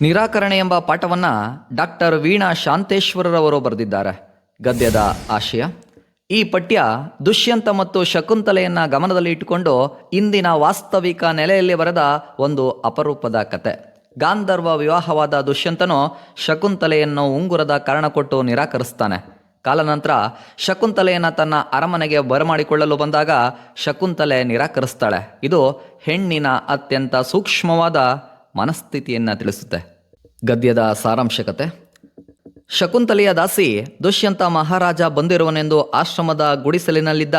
ನಿರಾಕರಣೆ ಎಂಬ ಪಾಠವನ್ನು ಡಾಕ್ಟರ್ ವೀಣಾ ಶಾಂತೇಶ್ವರರವರು ಬರೆದಿದ್ದಾರೆ. ಗದ್ಯದ ಆಶಯ. ಈ ಪಠ್ಯ ದುಷ್ಯಂತ ಮತ್ತು ಶಕುಂತಲೆಯನ್ನು ಗಮನದಲ್ಲಿ ಇಟ್ಟುಕೊಂಡು ಇಂದಿನ ವಾಸ್ತವಿಕ ನೆಲೆಯಲ್ಲಿ ಬರೆದ ಒಂದು ಅಪರೂಪದ ಕತೆ. ಗಾಂಧರ್ವ ವಿವಾಹವಾದ ದುಷ್ಯಂತನು ಶಕುಂತಲೆಯನ್ನು ಉಂಗುರದ ಕಾರಣ ಕೊಟ್ಟು ನಿರಾಕರಿಸ್ತಾನೆ. ಕಾಲನಂತರ ಶಕುಂತಲೆಯನ್ನು ತನ್ನ ಅರಮನೆಗೆ ಬರಮಾಡಿಕೊಳ್ಳಲು ಬಂದಾಗ ಶಕುಂತಲೆ ನಿರಾಕರಿಸ್ತಾಳೆ. ಇದು ಹೆಣ್ಣಿನ ಅತ್ಯಂತ ಸೂಕ್ಷ್ಮವಾದ ಮನಸ್ಥಿತಿಯನ್ನು ತಿಳಿಸುತ್ತೆ. ಗದ್ಯದ ಸಾರಾಂಶಕತೆ, ಶಕುಂತಲೆಯ ದಾಸಿ ದುಷ್ಯಂತ ಮಹಾರಾಜ ಬಂದಿರುವನೆಂದು ಆಶ್ರಮದ ಗುಡಿಸಲಿನಲ್ಲಿದ್ದ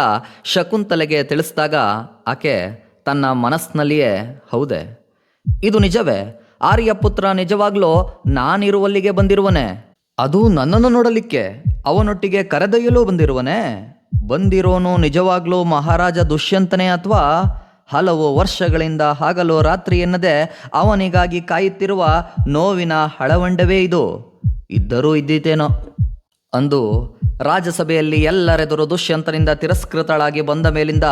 ಶಕುಂತಲೆಗೆ ತಿಳಿಸಿದಾಗ ಆಕೆ ತನ್ನ ಮನಸ್ಸಿನಲ್ಲಿಯೇ, ಹೌದೆ, ಇದು ನಿಜವೇ ಆರ್ಯಪುತ್ರ ನಿಜವಾಗ್ಲೂ ನಾನಿರುವಲ್ಲಿಗೆ ಬಂದಿರುವನೆ, ಅದು ನನ್ನನ್ನು ನೋಡಲಿಕ್ಕೆ ಅವನೊಟ್ಟಿಗೆ ಕರೆದೊಯ್ಯಲು ಬಂದಿರುವನೆ, ಬಂದಿರೋನು ನಿಜವಾಗ್ಲೂ ಮಹಾರಾಜ ದುಷ್ಯಂತನೇ ಅಥವಾ ಹಲವು ವರ್ಷಗಳಿಂದ ಹಾಗಲು ರಾತ್ರಿ ಎನ್ನದೆ ಅವನಿಗಾಗಿ ಕಾಯುತ್ತಿರುವ ನೋವಿನ ಹಳವಂಡವೇ ಇದು. ಇದ್ದರೂ ಇದ್ದೀತೇನೋ? ಅಂದು ರಾಜ್ಯಸಭೆಯಲ್ಲಿ ಎಲ್ಲರೆದುರು ದುಷ್ಯಂತನಿಂದ ತಿರಸ್ಕೃತಳಾಗಿ ಬಂದ ಮೇಲಿಂದ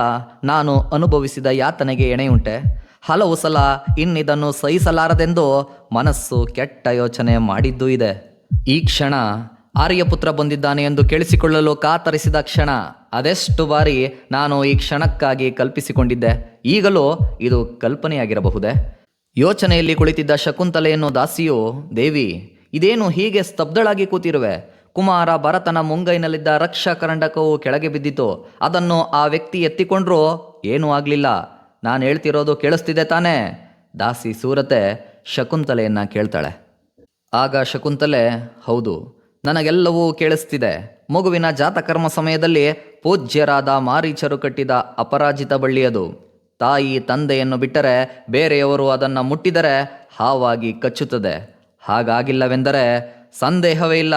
ನಾನು ಅನುಭವಿಸಿದ ಯಾತನೆಗೆ ಎಣೆಯುಂಟೆ. ಹಲವು ಸಲ ಇನ್ನಿದನ್ನು ಸಹಿಸಲಾರದೆಂದು ಮನಸ್ಸು ಕೆಟ್ಟ ಯೋಚನೆ ಮಾಡಿದ್ದೂ ಇದೆ. ಈ ಕ್ಷಣ ಆರ್ಯಪುತ್ರ ಬಂದಿದ್ದಾನೆ ಎಂದು ಕೇಳಿಸಿಕೊಳ್ಳಲು ಕಾತರಿಸಿದ ಕ್ಷಣ, ಅದೆಷ್ಟು ಬಾರಿ ನಾನು ಈ ಕ್ಷಣಕ್ಕಾಗಿ ಕಲ್ಪಿಸಿಕೊಂಡಿದ್ದೆ? ಈಗಲೂ ಇದು ಕಲ್ಪನೆಯಾಗಿರಬಹುದೇ? ಯೋಚನೆಯಲ್ಲಿ ಕುಳಿತಿದ್ದ ಶಕುಂತಲೆಯನ್ನು ದಾಸಿಯು, ದೇವಿ, ಇದೇನು ಹೀಗೆ ಸ್ತಬ್ಧಳಾಗಿ ಕೂತಿರುವೆ? ಕುಮಾರ ಭರತನ ಮುಂಗೈನಲ್ಲಿದ್ದ ರಕ್ಷಾಕರಂಡಕವು ಕೆಳಗೆ ಬಿದ್ದಿತು. ಅದನ್ನು ಆ ವ್ಯಕ್ತಿ ಎತ್ತಿಕೊಂಡ್ರೂ ಏನೂ ಆಗಲಿಲ್ಲ. ನಾನು ಹೇಳ್ತಿರೋದು ಕೇಳಿಸ್ತಿದೆ ತಾನೇ? ದಾಸಿ ಸೂರತೆ ಶಕುಂತಲೆಯನ್ನ ಕೇಳ್ತಾಳೆ. ಆಗ ಶಕುಂತಲೆ, ಹೌದು ನನಗೆಲ್ಲವೂ ಕೇಳಿಸ್ತಿದೆ. ಮಗುವಿನ ಜಾತಕರ್ಮ ಸಮಯದಲ್ಲಿ ಪೂಜ್ಯರಾದ ಮಾರೀಚರು ಕಟ್ಟಿದ ಅಪರಾಜಿತ ಬಳ್ಳಿಯದು. ತಾಯಿ ತಂದೆಯನ್ನು ಬಿಟ್ಟರೆ ಬೇರೆಯವರು ಅದನ್ನು ಮುಟ್ಟಿದರೆ ಹಾವಾಗಿ ಕಚ್ಚುತ್ತದೆ. ಹಾಗಾಗಿಲ್ಲವೆಂದರೆ ಸಂದೇಹವೇ ಇಲ್ಲ.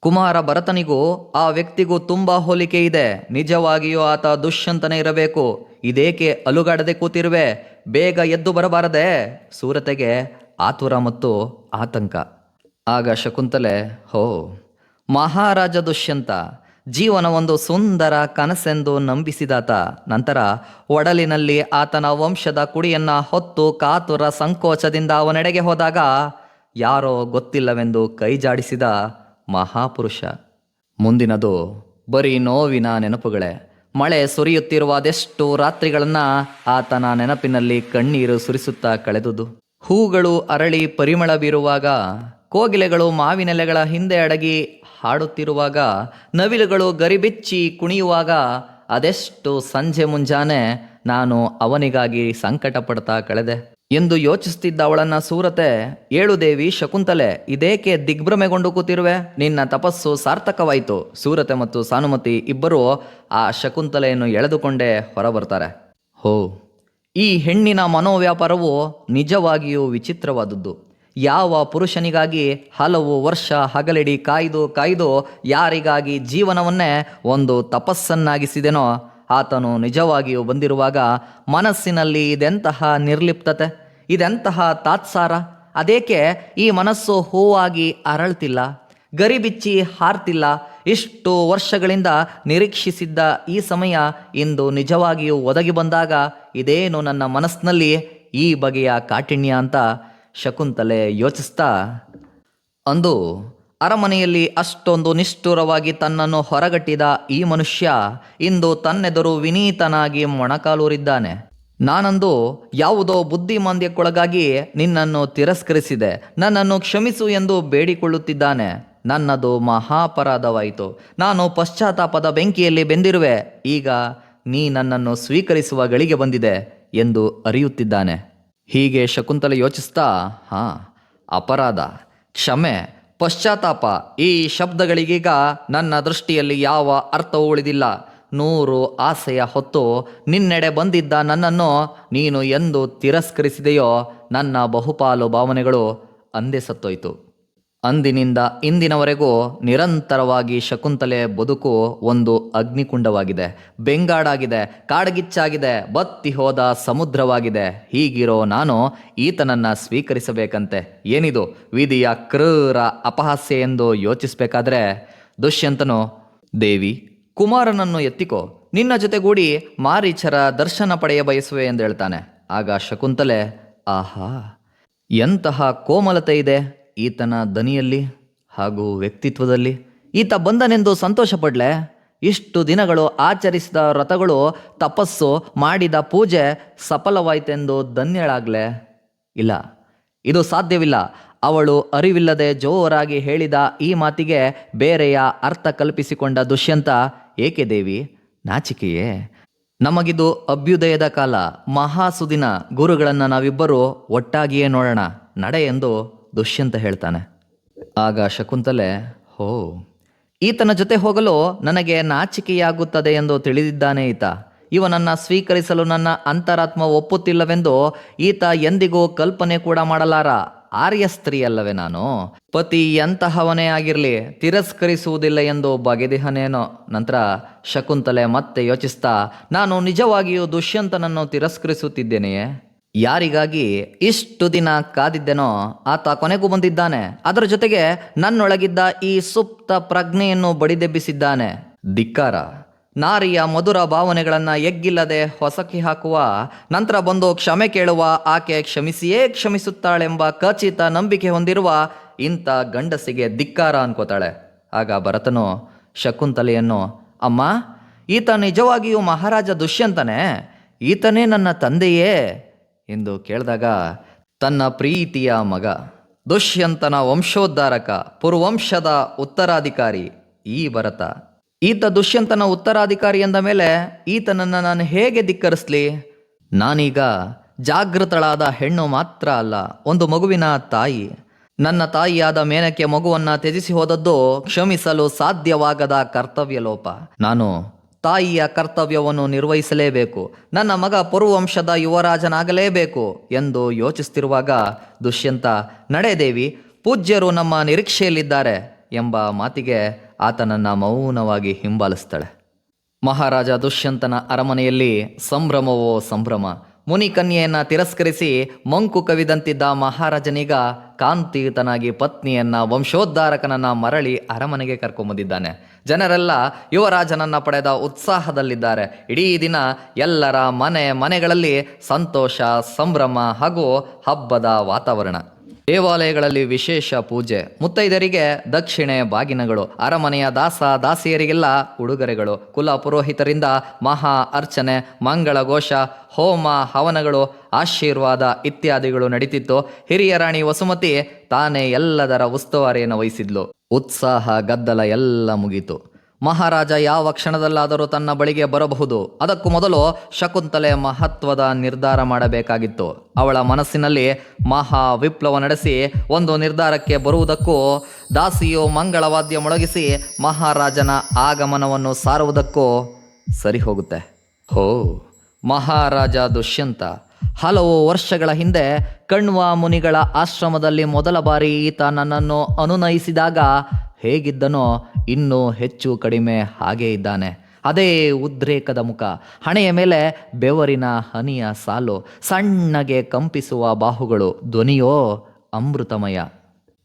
ಕುಮಾರ ಭರತನಿಗೂ ಆ ವ್ಯಕ್ತಿಗೂ ತುಂಬ ಹೋಲಿಕೆ ಇದೆ. ನಿಜವಾಗಿಯೂ ಆತ ದುಷ್ಯಂತನೇ ಇರಬೇಕು. ಇದೇಕೆ ಅಲುಗಾಡದೆ ಕೂತಿರುವೆ? ಬೇಗ ಎದ್ದು ಬರಬಾರದೆ? ಸೂರತೆಗೆ ಆತುರ ಮತ್ತು ಆತಂಕ. ಆಗ ಶಕುಂತಲೆ, ಹೋ, ಮಹಾರಾಜ ದುಷ್ಯಂತ, ಜೀವನ ಒಂದು ಸುಂದರ ಕನಸೆಂದು ನಂಬಿಸಿದಾತ. ನಂತರ ಒಡಲಿನಲ್ಲಿ ಆತನ ವಂಶದ ಕುಡಿಯನ್ನ ಹೊತ್ತು ಕಾತುರ ಸಂಕೋಚದಿಂದ ಅವನೆಡೆಗೆ ಹೋದಾಗ ಯಾರೋ ಗೊತ್ತಿಲ್ಲವೆಂದು ಕೈಜಾಡಿಸಿದ ಮಹಾಪುರುಷ. ಮುಂದಿನದು, ಬರೀ ನೋವಿನ ನೆನಪುಗಳೇ. ಮಳೆ ಸುರಿಯುತ್ತಿರುವ ಅದೆಷ್ಟು ರಾತ್ರಿಗಳನ್ನು ಆತನ ನೆನಪಿನಲ್ಲಿ ಕಣ್ಣೀರು ಸುರಿಸುತ್ತಾ ಕಳೆದುದು. ಹೂಗಳು ಅರಳಿ ಪರಿಮಳ ಬೀರುವಾಗ ಕೋಗಿಲೆಗಳು ಮಾವಿನೆಲೆಗಳ ಹಿಂದೆ ಅಡಗಿ ಹಾಡುತ್ತಿರುವಾಗ ನವಿಲುಗಳು ಗರಿಬಿಚ್ಚಿ ಕುಣಿಯುವಾಗ ಅದೆಷ್ಟು ಸಂಜೆ ಮುಂಜಾನೆ ನಾನು ಅವನಿಗಾಗಿ ಸಂಕಟ ಪಡ್ತಾ ಕಳೆದೆ. ಎಂದು ಯೋಚಿಸುತ್ತಿದ್ದ ಅವಳನ್ನ ಸೂರತೆ, ಏಳು ದೇವಿ ಶಕುಂತಲೆ, ಇದೇಕೆ ದಿಗ್ಭ್ರಮೆಗೊಂಡು ಕೂತಿರುವೆ? ನಿನ್ನ ತಪಸ್ಸು ಸಾರ್ಥಕವಾಯಿತು. ಸೂರತೆ ಮತ್ತು ಸಾನುಮತಿ ಇಬ್ಬರು ಆ ಶಕುಂತಲೆಯನ್ನು ಎಳೆದುಕೊಂಡೇ ಹೊರಬರ್ತಾರೆ. ಹೋ, ಈ ಹೆಣ್ಣಿನ ಮನೋವ್ಯಾಪಾರವು ನಿಜವಾಗಿಯೂ ವಿಚಿತ್ರವಾದದ್ದು. ಯಾವ ಪುರುಷನಿಗಾಗಿ ಹಲವು ವರ್ಷ ಹಗಲಿಡಿ ಕಾಯ್ದು ಕಾಯ್ದು ಯಾರಿಗಾಗಿ ಜೀವನವನ್ನೇ ಒಂದು ತಪಸ್ಸನ್ನಾಗಿಸಿದೆನೋ ಆತನು ನಿಜವಾಗಿಯೂ ಬಂದಿರುವಾಗ ಮನಸ್ಸಿನಲ್ಲಿ ಇದೆಂತಹ ನಿರ್ಲಿಪ್ತತೆ, ಇದೆಂತಹ ತಾತ್ಸಾರ? ಅದೇಕೆ ಈ ಮನಸ್ಸು ಹೂವಾಗಿ ಅರಳ್ತಿಲ್ಲ, ಗರಿಬಿಚ್ಚಿ ಹಾರ್ತಿಲ್ಲ? ಇಷ್ಟು ವರ್ಷಗಳಿಂದ ನಿರೀಕ್ಷಿಸಿದ್ದ ಈ ಸಮಯ ಇಂದು ನಿಜವಾಗಿಯೂ ಒದಗಿ ಬಂದಾಗ ಇದೇನು ನನ್ನ ಮನಸ್ಸಿನಲ್ಲಿ ಈ ಬಗೆಯ ಕಾಠಿಣ್ಯ ಅಂತ ಶಕುಂತಲೆ ಯೋಚಿಸ್ತಾ, ಅಂದು ಅರಮನೆಯಲ್ಲಿ ಅಷ್ಟೊಂದು ನಿಷ್ಠುರವಾಗಿ ತನ್ನನ್ನು ಹೊರಗಟ್ಟಿದ ಈ ಮನುಷ್ಯ ಇಂದು ತನ್ನೆದುರು ವಿನೀತನಾಗಿ ಮೊಣಕಾಲೂರಿದ್ದಾನೆ. ನಾನಂದು ಯಾವುದೋ ಬುದ್ಧಿಮಾಂದ್ಯಕ್ಕೊಳಗಾಗಿ ನಿನ್ನನ್ನು ತಿರಸ್ಕರಿಸಿದೆ. ನನ್ನನ್ನು ಕ್ಷಮಿಸು ಎಂದು ಬೇಡಿಕೊಳ್ಳುತ್ತಿದ್ದಾನೆ. ನನ್ನದು ಮಹಾಪರಾಧವಾಯಿತು. ನಾನು ಪಶ್ಚಾತ್ತಾಪದ ಬೆಂಕಿಯಲ್ಲಿ ಬೆಂದಿರುವೆ. ಈಗ ನೀ ನನ್ನನ್ನು ಸ್ವೀಕರಿಸುವ ಗಳಿಗೆ ಬಂದಿದೆ ಎಂದು ಅರಿಯುತ್ತಿದ್ದಾನೆ. ಹೀಗೆ ಶಕುಂತಲೆ ಯೋಚಿಸ್ತಾ, ಹಾ, ಅಪರಾಧ, ಕ್ಷಮೆ, ಪಶ್ಚಾತ್ತಾಪ ಈ ಶಬ್ದಗಳಿಗೀಗ ನನ್ನ ದೃಷ್ಟಿಯಲ್ಲಿ ಯಾವ ಅರ್ಥವೂ ಉಳಿದಿಲ್ಲ. ನೂರು ಆಸೆಯ ಹೊತ್ತು ನಿನ್ನೆಡೆ ಬಂದಿದ್ದ ನನ್ನನ್ನು ನೀನು ಎಂದು ತಿರಸ್ಕರಿಸಿದೆಯೋ ನನ್ನ ಬಹುಪಾಲು ಭಾವನೆಗಳು ಅಂದೇ ಸತ್ತೋಯ್ತು. ಅಂದಿನಿಂದ ಇಂದಿನವರೆಗೂ ನಿರಂತರವಾಗಿ ಶಕುಂತಲೆ ಬದುಕು ಒಂದು ಅಗ್ನಿಕುಂಡವಾಗಿದೆ. ಬೆಂಗಾಡಾಗಿದೆ, ಕಾಡಗಿಚ್ಚಾಗಿದೆ, ಬತ್ತಿ ಹೋದ ಸಮುದ್ರವಾಗಿದೆ. ಹೀಗಿರೋ ನಾನು ಈತನನ್ನ ಸ್ವೀಕರಿಸಬೇಕಂತೆ. ಏನಿದು? ವಿಧಿಯ ಕ್ರೂರ ಅಪಹಾಸ್ಯ ಎಂದು ಯೋಚಿಸಬೇಕಾದ್ರೆ ದುಷ್ಯಂತನು, ದೇವಿ, ಕುಮಾರನನ್ನು ಎತ್ತಿಕೋ. ನಿನ್ನ ಜೊತೆಗೂಡಿ ಮಾರೀಚರ ದರ್ಶನ ಪಡೆಯ ಬಯಸುವೆ ಎಂದು ಹೇಳ್ತಾನೆ. ಆಗ ಶಕುಂತಲೆ, ಆಹಾ, ಎಂತಹ ಕೋಮಲತೆ ಇದೆ. ಈತನ ದನಿಯಲ್ಲಿ ಹಾಗೂ ವ್ಯಕ್ತಿತ್ವದಲ್ಲಿ ಈತ ಬಂದನೆಂದು ಸಂತೋಷ ಪಡ್ಲೆ ಇಷ್ಟು ದಿನಗಳು ಆಚರಿಸಿದ ವ್ರತಗಳು ತಪಸ್ಸು ಮಾಡಿದ ಪೂಜೆ ಸಫಲವಾಯಿತೆಂದು ಧನ್ಯಳಾಗ್ಲೆ. ಇಲ್ಲ, ಇದು ಸಾಧ್ಯವಿಲ್ಲ. ಅವಳು ಅರಿವಿಲ್ಲದೆ ಜೋರಾಗಿ ಹೇಳಿದ ಈ ಮಾತಿಗೆ ಬೇರೆಯ ಅರ್ಥ ಕಲ್ಪಿಸಿಕೊಂಡ ದುಷ್ಯಂತ, ಏಕೆ ದೇವಿ, ನಾಚಿಕೆಯೇ? ನಮಗಿದು ಅಭ್ಯುದಯದ ಕಾಲ, ಮಹಾಸುದಿನ ಗುರುಗಳನ್ನು ನಾವಿಬ್ಬರು ಒಟ್ಟಾಗಿಯೇ ನೋಡೋಣ, ನಡೆ ಎಂದು ದುಷ್ಯಂತ ಹೇಳ್ತಾನೆ. ಆಗ ಶಕುಂತಲೆ, ಹೋ, ಈತನ ಜೊತೆ ಹೋಗಲು ನನಗೆ ನಾಚಿಕೆಯಾಗುತ್ತದೆ ಎಂದು ತಿಳಿದಿದ್ದಾನೆ ಈತ. ಇವನನ್ನು ಸ್ವೀಕರಿಸಲು ನನ್ನ ಅಂತರಾತ್ಮ ಒಪ್ಪುತ್ತಿಲ್ಲವೆಂದು ಈತ ಎಂದಿಗೂ ಕಲ್ಪನೆ ಕೂಡ ಮಾಡಲಾರ. ಆರ್ಯ ಸ್ತ್ರೀ ಅಲ್ಲವೇ ನಾನು. ಪತಿ ಎಂತಹವನೇ ಆಗಿರಲಿ, ತಿರಸ್ಕರಿಸುವುದಿಲ್ಲ ಎಂದು ಬಗೆದಿಹನೇನೋ. ನಂತರ ಶಕುಂತಲೆ ಮತ್ತೆ ಯೋಚಿಸ್ತಾ, ನಾನು ನಿಜವಾಗಿಯೂ ದುಷ್ಯಂತನನ್ನು ತಿರಸ್ಕರಿಸುತ್ತಿದ್ದೇನೆಯೇ? ಯಾರಿಗಾಗಿ ಇಷ್ಟು ದಿನ ಕಾದಿದ್ದೆನೋ ಆತ ಕೊನೆಗೂ ಬಂದಿದ್ದಾನೆ. ಅದರ ಜೊತೆಗೆ ನನ್ನೊಳಗಿದ್ದ ಈ ಸುಪ್ತ ಪ್ರಜ್ಞೆಯನ್ನು ಬಡಿದೆಬ್ಬಿಸಿದ್ದಾನೆ. ಧಿಕ್ಕಾರ. ನಾರಿಯ ಮಧುರ ಭಾವನೆಗಳನ್ನ ಎಗ್ಗಿಲ್ಲದೆ ಹೊಸಕಿ ಹಾಕುವ, ನಂತರ ಬಂದು ಕ್ಷಮೆ ಕೇಳುವ, ಆಕೆ ಕ್ಷಮಿಸಿಯೇ ಕ್ಷಮಿಸುತ್ತಾಳೆಂಬ ಖಚಿತ ನಂಬಿಕೆ ಹೊಂದಿರುವ ಇಂಥ ಗಂಡಸಿಗೆ ಧಿಕ್ಕಾರ ಅನ್ಕೋತಾಳೆ. ಆಗ ಭರತನು ಶಕುಂತಲೆಯನ್ನು, ಅಮ್ಮ, ಈತ ನಿಜವಾಗಿಯೂ ಮಹಾರಾಜ ದುಷ್ಯಂತನೇ? ಈತನೇ ನನ್ನ ತಂದೆಯೇ? ಎಂದು ಕೇಳಿದಾಗ, ತನ್ನ ಪ್ರೀತಿಯ ಮಗ, ದುಷ್ಯಂತನ ವಂಶೋದ್ಧಾರಕ, ಪುರ್ವಂಶದ ಉತ್ತರಾಧಿಕಾರಿ, ಈ ಭರತ. ಈತ ದುಷ್ಯಂತನ ಉತ್ತರಾಧಿಕಾರಿ ಎಂದ ಮೇಲೆ ಈತನನ್ನು ನಾನು ಹೇಗೆ ಧಿಕ್ಕರಿಸ್ಲಿ? ನಾನೀಗ ಜಾಗೃತಳಾದ ಹೆಣ್ಣು ಮಾತ್ರ ಅಲ್ಲ, ಒಂದು ಮಗುವಿನ ತಾಯಿ. ನನ್ನ ತಾಯಿಯಾದ ಮೇನಕ್ಕೆ ಮಗುವನ್ನ ತ್ಯಜಿಸಿ ಹೋದದ್ದು ಕ್ಷಮಿಸಲು ಸಾಧ್ಯವಾಗದ ಕರ್ತವ್ಯ ಲೋಪ. ನಾನು ತಾಯಿಯ ಕರ್ತವ್ಯವನ್ನು ನಿರ್ವಹಿಸಲೇಬೇಕು. ನನ್ನ ಮಗ ಪುರುವಂಶದ ಯುವರಾಜನಾಗಲೇಬೇಕು ಎಂದು ಯೋಚಿಸ್ತಿರುವಾಗ ದುಷ್ಯಂತ ನಡೆದೇವಿ ಪೂಜ್ಯರು ನಮ್ಮ ನಿರೀಕ್ಷೆಯಲ್ಲಿದ್ದಾರೆ ಎಂಬ ಮಾತಿಗೆ ಆತನನ್ನು ಮೌನವಾಗಿ ಹಿಂಬಾಲಿಸ್ತಾಳೆ. ಮಹಾರಾಜ ದುಷ್ಯಂತನ ಅರಮನೆಯಲ್ಲಿ ಸಂಭ್ರಮವೋ ಸಂಭ್ರಮ. ಮುನಿಕನ್ಯೆಯನ್ನ ತಿರಸ್ಕರಿಸಿ ಮಂಕು ಕವಿದಂತಿದ್ದ ಮಹಾರಾಜನೀಗ ಕಾಂತಿಯುತನಾಗಿ ಪತ್ನಿಯನ್ನ ವಂಶೋದ್ಧಾರಕನನ್ನ ಮರಳಿ ಅರಮನೆಗೆ ಕರ್ಕೊಂಬಂದಿದ್ದಾನೆ. ಜನರೆಲ್ಲ ಯುವರಾಜನನ್ನು ಪಡೆದ ಉತ್ಸಾಹದಲ್ಲಿದ್ದಾರೆ. ಇಡೀ ದಿನ ಎಲ್ಲರ ಮನೆ ಮನೆಗಳಲ್ಲಿ ಸಂತೋಷ ಸಂಭ್ರಮ ಹಾಗೂ ಹಬ್ಬದ ವಾತಾವರಣ. ದೇವಾಲಯಗಳಲ್ಲಿ ವಿಶೇಷ ಪೂಜೆ. ಮುತ್ತೈದರಿಗೆ ದಕ್ಷಿಣೆ ಬಾಗಿನಗಳು. ಅರಮನೆಯ ದಾಸ ದಾಸಿಯರಿಗೆಲ್ಲ ಉಡುಗೊರೆಗಳು. ಕುಲ ಪುರೋಹಿತರಿಂದ ಮಹಾ ಅರ್ಚನೆ, ಮಂಗಳ ಘೋಷ, ಹೋಮ ಹವನಗಳು, ಆಶೀರ್ವಾದ ಇತ್ಯಾದಿಗಳು ನಡೀತಿತ್ತು. ಹಿರಿಯ ರಾಣಿ ವಸುಮತಿ ತಾನೇ ಎಲ್ಲದರ ಉಸ್ತುವಾರಿಯನ್ನು ವಹಿಸಿದ್ಲು. ಉತ್ಸಾಹ ಗದ್ದಲ ಎಲ್ಲ ಮುಗೀತು. ಮಹಾರಾಜ ಯಾವ ಕ್ಷಣದಲ್ಲಾದರೂ ತನ್ನ ಬಳಿಗೆ ಬರಬಹುದು. ಅದಕ್ಕೂ ಮೊದಲು ಶಕುಂತಲೆ ಮಹತ್ವದ ನಿರ್ಧಾರ ಮಾಡಬೇಕಾಗಿತ್ತು. ಅವಳ ಮನಸ್ಸಿನಲ್ಲಿ ಮಹಾ ವಿಪ್ಲವ ನಡೆಸಿ, ಒಂದು ನಿರ್ಧಾರಕ್ಕೆ ಬರುವುದಕ್ಕೂ, ದಾಸಿಯು ಮಂಗಳವಾದ್ಯ ಮೊಳಗಿಸಿ ಮಹಾರಾಜನ ಆಗಮನವನ್ನು ಸಾರುವುದಕ್ಕೂ ಸರಿ ಹೋಗುತ್ತೆ ಹೋ, ಮಹಾರಾಜ ದುಷ್ಯಂತ! ಹಲವು ವರ್ಷಗಳ ಹಿಂದೆ ಕಣ್ವ ಮುನಿಗಳ ಆಶ್ರಮದಲ್ಲಿ ಮೊದಲ ಬಾರಿ ಈತ ನನ್ನನ್ನು ಅನುನಯಿಸಿದಾಗ ಹೇಗಿದ್ದನೋ ಇನ್ನೂ ಹೆಚ್ಚು ಕಡಿಮೆ ಹಾಗೇ ಇದ್ದಾನೆ. ಅದೇ ಉದ್ರೇಕದ ಮುಖ. ಹಣೆಯ ಮೇಲೆ ಬೆವರಿನ ಹನಿಯ ಸಾಲು. ಸಣ್ಣಗೆ ಕಂಪಿಸುವ ಬಾಹುಗಳು. ಧ್ವನಿಯೋ ಅಮೃತಮಯ.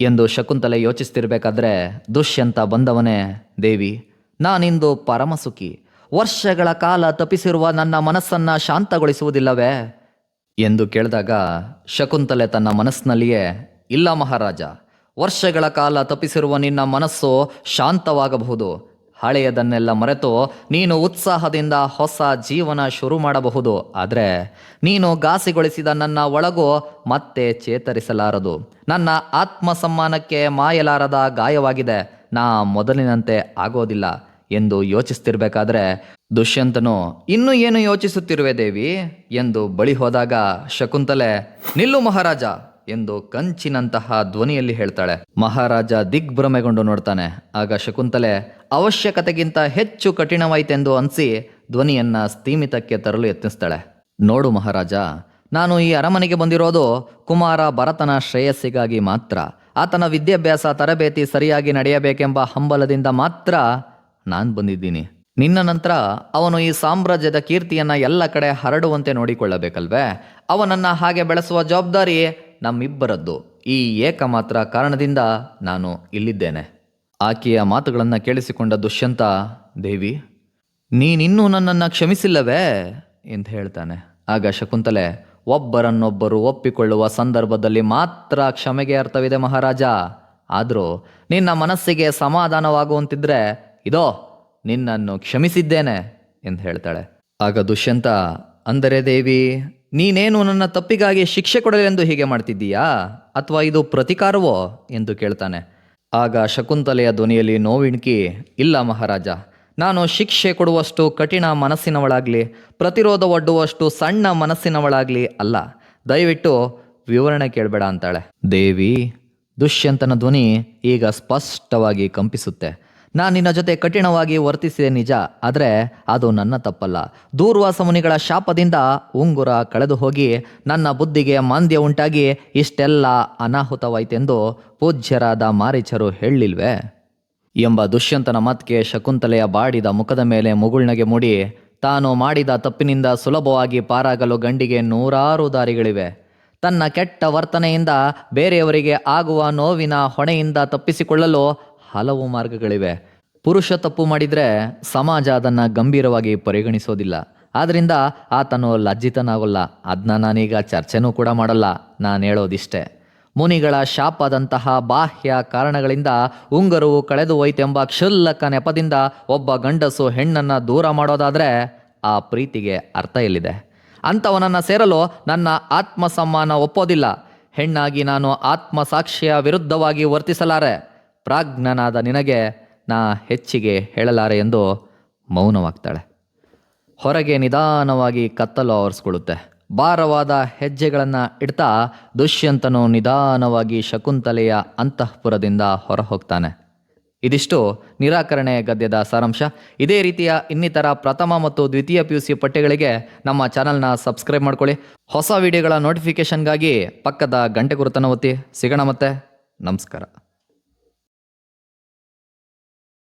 ಎಂದು ಶಕುಂತಲೆ ಯೋಚಿಸ್ತಿರ್ಬೇಕಾದ್ರೆ ದುಷ್ಯಂತ ಬಂದವನೇ ದೇವಿ. ನಾನಿಂದು ಪರಮಸುಖಿ. ವರ್ಷಗಳ ಕಾಲ ತಪ್ಪಿಸಿರುವ ನನ್ನ ಮನಸ್ಸನ್ನ ಶಾಂತಗೊಳಿಸುವುದಿಲ್ಲವೇ? ಎಂದು ಕೇಳಿದಾಗ ಶಕುಂತಲೆ ತನ್ನ ಮನಸ್ಸಿನಲ್ಲಿಯೇ, ಇಲ್ಲ ಮಹಾರಾಜ. ವರ್ಷಗಳ ಕಾಲ ತಪ್ಪಿಸಿರುವ ನಿನ್ನ ಮನಸ್ಸು ಶಾಂತವಾಗಬಹುದು. ಹಳೆಯದನ್ನೆಲ್ಲ ಮರೆತು ನೀನು ಉತ್ಸಾಹದಿಂದ ಹೊಸ ಜೀವನ ಶುರು ಮಾಡಬಹುದು. ಆದರೆ ನೀನು ಘಾಸಿಗೊಳಿಸಿದ ನನ್ನ ಒಳಗು ಮತ್ತೆ ಚೇತರಿಸಲಾರದು. ನನ್ನ ಆತ್ಮ ಸಮ್ಮಾನಕ್ಕೆ ಮಾಯಲಾರದ ಗಾಯವಾಗಿದೆ. ನಾ ಮೊದಲಿನಂತೆ ಆಗೋದಿಲ್ಲ ಎಂದು ಯೋಚಿಸ್ತಿರ್ಬೇಕಾದ್ರೆ, ದುಷ್ಯಂತನು, ಇನ್ನು ಏನು ಯೋಚಿಸುತ್ತಿರುವೆ ದೇವಿ? ಎಂದು ಬಳಿ ಹೋದಾಗ ಶಕುಂತಲೆ, ನಿಲ್ಲು ಮಹಾರಾಜ ಎಂದು ಕಂಚಿನಂತಹ ಧ್ವನಿಯಲ್ಲಿ ಹೇಳ್ತಾಳೆ. ಮಹಾರಾಜ ದಿಗ್ಭ್ರಮೆಗೊಂಡು ನೋಡ್ತಾನೆ. ಆಗ ಶಕುಂತಲೆ, ಅವಶ್ಯಕತೆಗಿಂತ ಹೆಚ್ಚು ಕಠಿಣವಾಯಿತೆಂದು ಅನಿಸಿ ಧ್ವನಿಯನ್ನ ಸ್ಥೀಮಿತಕ್ಕೆ ತರಲು ಯತ್ನಿಸ್ತಾಳೆ. ನೋಡು ಮಹಾರಾಜ, ನಾನು ಈ ಅರಮನೆಗೆ ಬಂದಿರೋದು ಕುಮಾರ ಭರತನ ಶ್ರೇಯಸ್ಸಿಗಾಗಿ ಮಾತ್ರ. ಆತನ ವಿದ್ಯಾಭ್ಯಾಸ ತರಬೇತಿ ಸರಿಯಾಗಿ ನಡೆಯಬೇಕೆಂಬ ಹಂಬಲದಿಂದ ಮಾತ್ರ ನಾನು ಬಂದಿದ್ದೀನಿ. ನಿನ್ನ ನಂತರ ಅವನು ಈ ಸಾಮ್ರಾಜ್ಯದ ಕೀರ್ತಿಯನ್ನ ಎಲ್ಲ ಕಡೆ ಹರಡುವಂತೆ ನೋಡಿಕೊಳ್ಳಬೇಕಲ್ವೇ? ಅವನನ್ನ ಹಾಗೆ ಬೆಳೆಸುವ ಜವಾಬ್ದಾರಿ ನಮ್ಮಿಬ್ಬರದ್ದು. ಈ ಏಕಮಾತ್ರ ಕಾರಣದಿಂದ ನಾನು ಇಲ್ಲಿದ್ದೇನೆ. ಆಕೆಯ ಮಾತುಗಳನ್ನು ಕೇಳಿಸಿಕೊಂಡ ದುಷ್ಯಂತ, ದೇವಿ, ನೀನಿನ್ನೂ ನನ್ನನ್ನು ಕ್ಷಮಿಸಿಲ್ಲವೇ? ಎಂದು ಹೇಳ್ತಾನೆ. ಆಗ ಶಕುಂತಲೆ, ಒಬ್ಬರನ್ನೊಬ್ಬರು ಒಪ್ಪಿಕೊಳ್ಳುವ ಸಂದರ್ಭದಲ್ಲಿ ಮಾತ್ರ ಕ್ಷಮೆಗೆ ಅರ್ಥವಿದೆ ಮಹಾರಾಜ. ಆದರೂ ನಿನ್ನ ಮನಸ್ಸಿಗೆ ಸಮಾಧಾನವಾಗುವಂತಿದ್ರೆ, ಇದೋ, ನಿನ್ನನ್ನು ಕ್ಷಮಿಸಿದ್ದೇನೆ ಎಂದು ಹೇಳ್ತಾಳೆ. ಆಗ ದುಷ್ಯಂತ, ಅಂದರೆ ದೇವಿ ನೀನೇನು ನನ್ನ ತಪ್ಪಿಗಾಗಿ ಶಿಕ್ಷೆ ಕೊಡಲೆಂದು ಹೀಗೆ ಮಾಡ್ತಿದ್ದೀಯಾ? ಅಥವಾ ಇದು ಪ್ರತಿಕಾರವೋ? ಎಂದು ಕೇಳ್ತಾನೆ. ಆಗ ಶಕುಂತಲೆಯ ಧ್ವನಿಯಲ್ಲಿ ನೋವಿಣ್ಕಿ, ಇಲ್ಲ ಮಹಾರಾಜ, ನಾನು ಶಿಕ್ಷೆ ಕೊಡುವಷ್ಟು ಕಠಿಣ ಮನಸ್ಸಿನವಳಾಗಲಿ, ಪ್ರತಿರೋಧ ಒಡ್ಡುವಷ್ಟು ಸಣ್ಣ ಮನಸ್ಸಿನವಳಾಗಲಿ ಅಲ್ಲ. ದಯವಿಟ್ಟು ವಿವರಣೆ ಕೇಳಬೇಡ ಅಂತಾಳೆ. ದೇವಿ, ದುಷ್ಯಂತನ ಧ್ವನಿ ಈಗ ಸ್ಪಷ್ಟವಾಗಿ ಕಂಪಿಸುತ್ತೆ. ನಾನು ನಿನ್ನ ಜೊತೆ ಕಠಿಣವಾಗಿ ವರ್ತಿಸಿದೆ ನಿಜ, ಆದರೆ ಅದು ನನ್ನ ತಪ್ಪಲ್ಲ. ದೂರ್ವಾಸ ಮುನಿಗಳ ಶಾಪದಿಂದ ಉಂಗುರ ಕಳೆದು ಹೋಗಿ ನನ್ನ ಬುದ್ಧಿಗೆ ಮಾಂದ್ಯ ಉಂಟಾಗಿ ಇಷ್ಟೆಲ್ಲ ಅನಾಹುತವಾಯಿತೆಂದು ಪೂಜ್ಯರಾದ ಮಾರೀಚರು ಹೇಳಿಲ್ವೇ? ಎಂಬ ದುಷ್ಯಂತನ ಮಾತಿಗೆ ಶಕುಂತಲೆಯ ಬಾಡಿದ ಮುಖದ ಮೇಲೆ ಮುಗುಳ್ನಗೆ ಮೂಡಿ, ತಾನು ಮಾಡಿದ ತಪ್ಪಿನಿಂದ ಸುಲಭವಾಗಿ ಪಾರಾಗಲು ಗಂಡಿಗೆ ನೂರಾರು ದಾರಿಗಳಿವೆ. ತನ್ನ ಕೆಟ್ಟ ವರ್ತನೆಯಿಂದ ಬೇರೆಯವರಿಗೆ ಆಗುವ ನೋವಿನ ಹೊಣೆಯಿಂದ ತಪ್ಪಿಸಿಕೊಳ್ಳಲು ಹಲವು ಮಾರ್ಗಗಳಿವೆ. ಪುರುಷ ತಪ್ಪು ಮಾಡಿದರೆ ಸಮಾಜ ಅದನ್ನು ಗಂಭೀರವಾಗಿ ಪರಿಗಣಿಸೋದಿಲ್ಲ. ಆದ್ದರಿಂದ ಆತನು ಲಜ್ಜಿತನಾಗಲ್ಲ. ಅದನ್ನ ನಾನೀಗ ಚರ್ಚೆನೂ ಕೂಡ ಮಾಡಲ್ಲ. ನಾನು ಹೇಳೋದಿಷ್ಟೇ. ಮುನಿಗಳ ಶಾಪದಂತಹ ಬಾಹ್ಯ ಕಾರಣಗಳಿಂದ ಉಂಗರವು ಕಳೆದು ಹೋಯ್ತೆಂಬ ಕ್ಷುಲ್ಲಕ ನೆಪದಿಂದ ಒಬ್ಬ ಗಂಡಸು ಹೆಣ್ಣನ್ನು ದೂರ ಮಾಡೋದಾದರೆ ಆ ಪ್ರೀತಿಗೆ ಅರ್ಥ ಎಲ್ಲಿದೆ? ಅಂಥವನನ್ನು ಸೇರಲು ನನ್ನ ಆತ್ಮಸಮ್ಮಾನ ಒಪ್ಪೋದಿಲ್ಲ. ಹೆಣ್ಣಾಗಿ ನಾನು ಆತ್ಮಸಾಕ್ಷಿಯ ವಿರುದ್ಧವಾಗಿ ವರ್ತಿಸಲಾರೆ. ಪ್ರಾಜ್ಞನಾದ ನಿನಗೆ ನಾ ಹೆಚ್ಚಿಗೆ ಹೇಳಲಾರೆ ಎಂದು ಮೌನವಾಗ್ತಾಳೆ. ಹೊರಗೆ ನಿಧಾನವಾಗಿ ಕತ್ತಲು ಆವರಿಸ್ಕೊಳ್ಳುತ್ತೆ. ಭಾರವಾದ ಹೆಜ್ಜೆಗಳನ್ನು ಇಡ್ತಾ ದುಷ್ಯಂತನು ನಿಧಾನವಾಗಿ ಶಕುಂತಲೆಯ ಅಂತಃಪುರದಿಂದ ಹೊರ ಹೋಗ್ತಾನೆ ಇದಿಷ್ಟು ನಿರಾಕರಣೆ ಗದ್ಯದ ಸಾರಾಂಶ. ಇದೇ ರೀತಿಯ ಇನ್ನಿತರ ಪ್ರಥಮ ಮತ್ತು ದ್ವಿತೀಯ ಪಿ ಯು ಸಿ ಪಠ್ಯಗಳಿಗೆ ನಮ್ಮ ಚಾನಲ್ನ ಸಬ್ಸ್ಕ್ರೈಬ್ ಮಾಡ್ಕೊಳ್ಳಿ. ಹೊಸ ವಿಡಿಯೋಗಳ ನೋಟಿಫಿಕೇಷನ್ಗಾಗಿ ಪಕ್ಕದ ಗಂಟೆ ಗುರುತನ ಒತ್ತಿ. ಸಿಗೋಣ ಮತ್ತೆ. ನಮಸ್ಕಾರ.